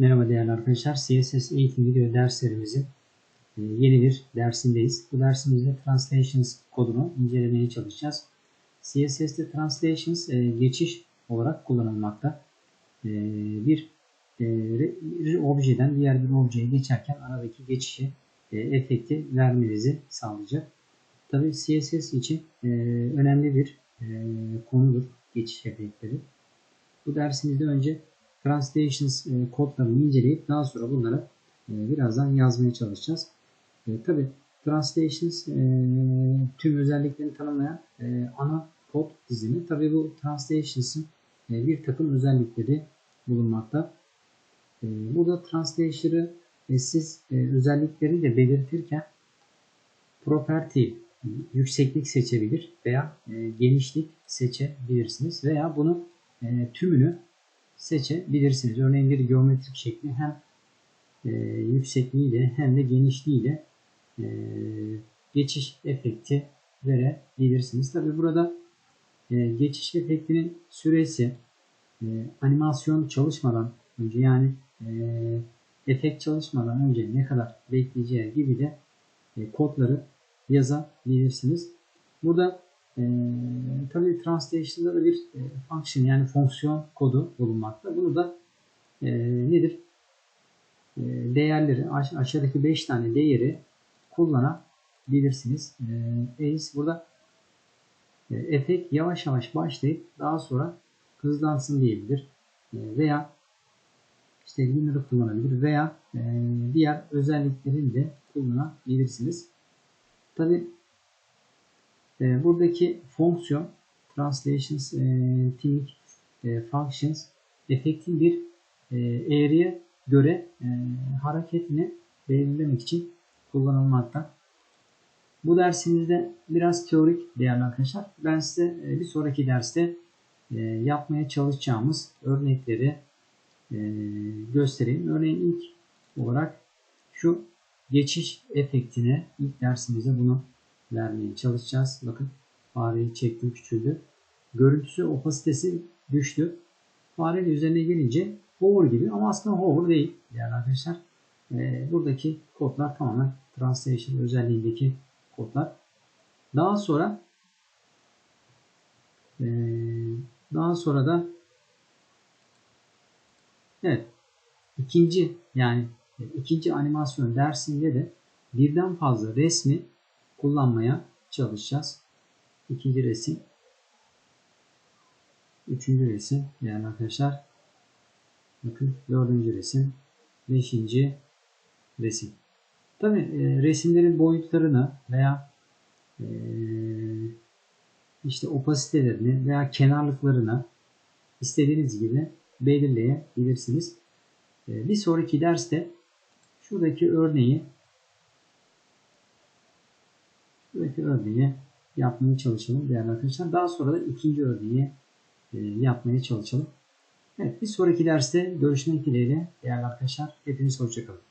Merhaba değerli arkadaşlar. CSS eğitim video derslerimizin e, yeni bir dersindeyiz. Bu dersimizde Translations kodunu incelemeye çalışacağız. CSS'de Translations e, geçiş olarak kullanılmakta. E, bir objeden diğer bir objeye geçerken aradaki geçişi efekti vermenizi sağlayacak. Tabi CSS için önemli bir konudur geçiş efektleri. Bu dersimizde önce translations e, kodlarını inceleyip daha sonra bunları e, birazdan yazmaya çalışacağız. E, Tabi translations e, tüm özelliklerini tanımlayan e, ana kod dizimi. Tabi bu translations'ın e, bir takım özellikleri bulunmakta. E, burada translation'ı e, siz e, özellikleri de belirtirken property yükseklik seçebilir veya e, genişlik seçebilirsiniz veya bunu e, tümünü seçebilirsiniz. Örneğin bir geometrik şekli hem e, yüksekliğiyle hem de genişliğiyle e, geçiş efekti verebilirsiniz. Tabi burada e, geçiş efektinin süresi e, animasyon çalışmadan önce yani e, efekt çalışmadan önce ne kadar bekleyeceği gibi de e, kodları yazabilirsiniz. Burada e, tabii translation'da da bir e, function yani fonksiyon kodu bulunmakta. Bunu da e, nedir? E, değerleri aş aşağıdaki 5 tane değeri kullanabilirsiniz. E, ace burada e, efekt yavaş yavaş başlayıp daha sonra hızlansın diyebilir. E, veya işte linear'ı kullanabilir veya e, diğer özelliklerini de kullanabilirsiniz. Tabi e, buradaki fonksiyon translations e, thing e, functions efektin bir e, eğriye göre hareketini belirlemek için kullanılmakta. Bu dersimizde biraz teorik değerli arkadaşlar. Ben size bir sonraki derste yapmaya çalışacağımız örnekleri göstereyim. Örneğin ilk olarak şu geçiş efektine ilk dersimizde bunu vermeye çalışacağız. Bakın fareyi çektim küçüldü. Görüntüsü opasitesi düştü. Farenin üzerine gelince hover gibi ama aslında hover değil değerli arkadaşlar. E, buradaki kodlar tamamen translation özelliğindeki kodlar. Daha sonra e, daha sonra da evet ikinci yani ikinci animasyon dersinde de birden fazla resmi kullanmaya çalışacağız. İkinci resim. Üçüncü resim. Yani arkadaşlar bakın dördüncü resim. Beşinci resim. Tabi e, resimlerin boyutlarını veya e, işte opasitelerini veya kenarlıklarını istediğiniz gibi belirleyebilirsiniz. E, bir sonraki derste şuradaki örneği Buradaki örneği yapmaya çalışalım değerli arkadaşlar. Daha sonra da ikinci örneği e, yapmaya çalışalım. Evet bir sonraki derste görüşmek dileğiyle değerli arkadaşlar. Hepiniz hoşçakalın.